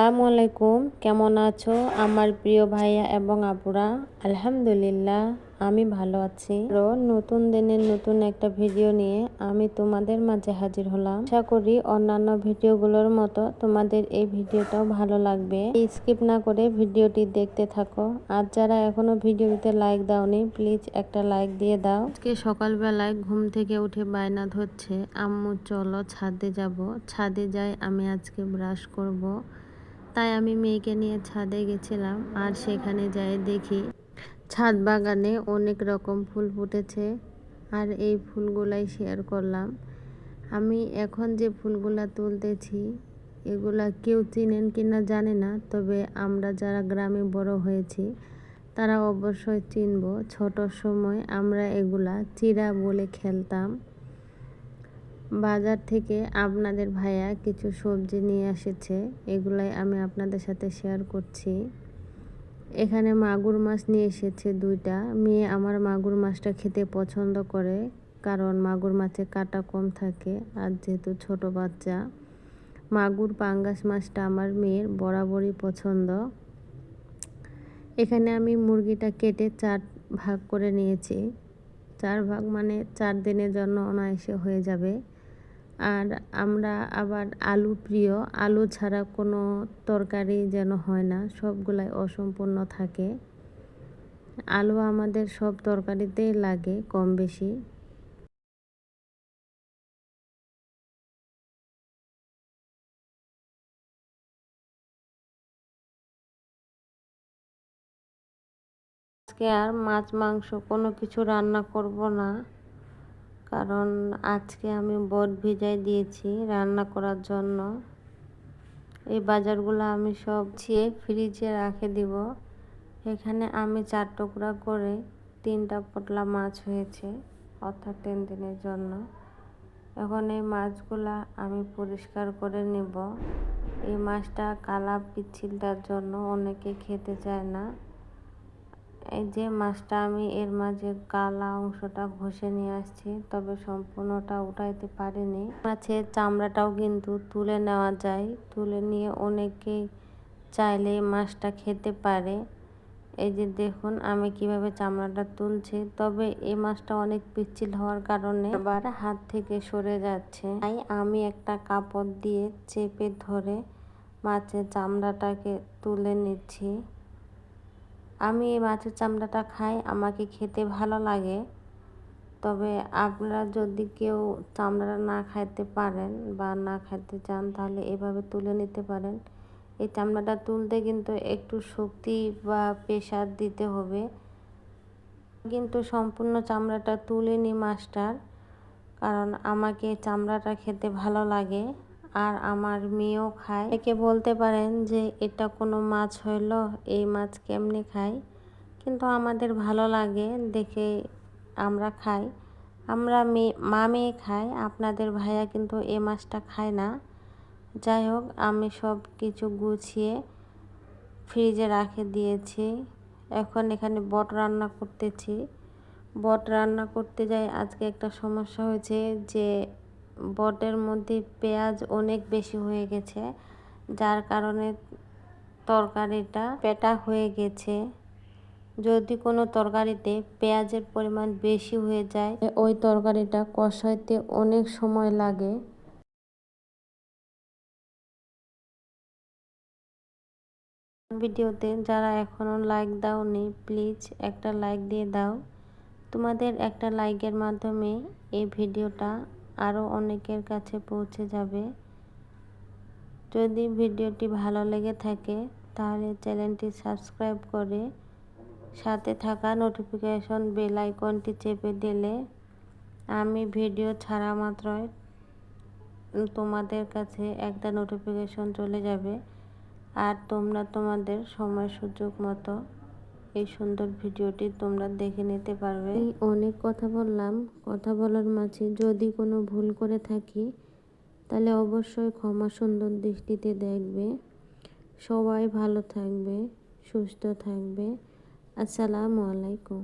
আসসালামু আলাইকুম। কেমন আছো? আমার প্রিয় ভাইয়া এবং আপুরা, আলহামদুলিল্লাহ, আমি ভালো আছি। আরও নতুন দিনের নতুন একটা ভিডিও নিয়ে আমি তোমাদের মাঝে হাজির হলাম। আশা করি অন্যান্য ভিডিওগুলোর মতো তোমাদের এই ভিডিওটাও ভালো লাগবে। স্কিপ না করে ভিডিওটি দেখতে থাকো। আর যারা এখনও ভিডিওতে লাইক দাওনি, প্লিজ একটা লাইক দিয়ে দাও। আজকে সকালবেলায় ঘুম থেকে উঠে বায়না ধরছে। আম্মু, চলো ছাদে যাব। ছাদে যাই, আমি আজকে ব্রাশ করব। তাই আমি মেয়েকে নিয়ে ছাদে গেছিলাম আর সেখানে যাই দেখি ছাদ বাগানে অনেক রকম ফুল ফুটেছে আর এই ফুলগুলাই শেয়ার করলাম। আমি এখন যে ফুলগুলা তুলতেছি, এগুলা কেউ চিনেন কি না জানে না, তবে আমরা যারা গ্রামে বড় হয়েছি, তারা অবশ্যই চিনব। ছোট সময় আমরা এগুলা চিরা বলে খেলতাম। বাজার থেকে আপনাদের ভাইয়া কিছু সবজি নিয়ে এসেছে, এগুলাই আমি আপনাদের সাথে শেয়ার করছি। এখানে মাগুর মাছ নিয়ে এসেছে দুইটা। মেয়ে আমার মাগুর মাছটা খেতে পছন্দ করে, কারণ মাগুর মাছে কাটা কম থাকে আর যেহেতু ছোট বাচ্চা। মাগুর পাঙ্গাস মাছটা আমার মেয়ের বরাবরই পছন্দ। এখানে আমি মুরগিটা কেটে চার ভাগ করে নিয়েছি। চার ভাগ মানে চার দিনের জন্য অনায়াসে হয়ে যাবে। আর আমরা আবার আলু প্রিয়, আলু ছাড়া কোনো তরকারি যেন হয় না, সবগুলাই অসম্পূর্ণ থাকে। আলু আমাদের সব তরকারিতেই লাগে কম বেশি। আজকে আর মাছ, মাংস কোনো কিছু রান্না করব না। কারণ আজকে আমি বট ভিজাই দিয়েছি রান্না করার জন্য। এই বাজারগুলো আমি সব ছিয়ে ফ্রিজে রাখে দিব। এখানে আমি চার টুকরা করে তিনটা পটলা মাছ হয়েছে অর্থাৎ তিন দিনের জন্য। এখন এই মাছগুলা আমি পরিষ্কার করে নেব। এই মাছটা কালা পিচ্ছিলটার জন্য অনেকে খেতে চায় না। এই যে মাছটা আমি এর মাঝে কালা অংশটা ঘষে নিয়ে আসছি, তবে সম্পূর্ণটা উঠাইতে পারিনি। মাছের চামড়াটাও কিন্তু তুলে নেওয়া যায়। তুলে নিয়ে অনেকেই চাইলে মাছটা খেতে পারে। এই যে দেখুন, আমি কীভাবে চামড়াটা তুলছি। তবে এই মাছটা অনেক পিচ্ছিল হওয়ার কারণে আবার হাত থেকে সরে যাচ্ছে। তাই আমি একটা কাপড় দিয়ে চেপে ধরে মাছের চামড়াটাকে তুলে নিচ্ছি। আমি এই মাছের চামড়াটা খাই, আমাকে খেতে ভালো লাগে। তবে আপনারা যদি কেউ চামড়াটা না খাইতে পারেন বা না খাইতে চান, তাহলে এভাবে তুলে নিতে পারেন। এই চামড়াটা তুলতে কিন্তু একটু শক্তি বা প্রেশার দিতে হবে। কিন্তু সম্পূর্ণ চামড়াটা তুলে নি মাছটার, কারণ আমাকে চামড়াটা খেতে ভালো লাগে। আর আমার মেয়েও খায়। একে বলতে পারেন যে, এটা কোনো মাছ হইল, এই মাছ কেমনে খাই কিন্তু আমাদের ভালো লাগে দেখে আমরা খাই। আমরা মেয়ে মা মেয়ে খাই আপনাদের ভাইয়া কিন্তু এ মাছটা খায় না। যাই হোক, আমি সব কিছু গুছিয়ে ফ্রিজে রাখে দিয়েছি। এখন এখানে বট রান্না করতেছি। বট রান্না করতে যাই, আজকে একটা সমস্যা হয়েছে যে বটের মধ্যে পেঁয়াজ অনেক বেশি হয়ে গেছে, যার কারণে তরকারিটা পেটা হয়ে গেছে। যদি কোনো তরকারিতে পেঁয়াজের পরিমাণ বেশি হয়ে যায়, ওই তরকারিটা কষাইতে অনেক সময় লাগে। ভিডিওতে যারা এখনও লাইক দাওনি প্লিজ একটা লাইক দিয়ে দাও। তোমাদের একটা লাইকের মাধ্যমে এই ভিডিওটা আরও অনেকের কাছে পৌঁছে যাবে। যদি ভিডিওটি ভালো লেগে থাকে, তাহলে চ্যানেলটি সাবস্ক্রাইব করে সাথে থাকা নোটিফিকেশন বেল আইকনটি চেপে দিলে আমি ভিডিও ছাড়া মাত্রই তোমাদের কাছে একটা নোটিফিকেশন চলে যাবে। আর তোমরা তোমাদের সময় সুযোগ মতো এই সুন্দর ভিডিওটি তোমরা দেখে নিতে পারবে। অনেক কথা বললাম। কথা বলার মাঝে যদি কোনো ভুল করে থাকি, তাহলে অবশ্যই ক্ষমা সুন্দর দৃষ্টিতে দেখবে। সবাই ভালো থাকবে, সুস্থ থাকবে। আসসালামু আলাইকুম।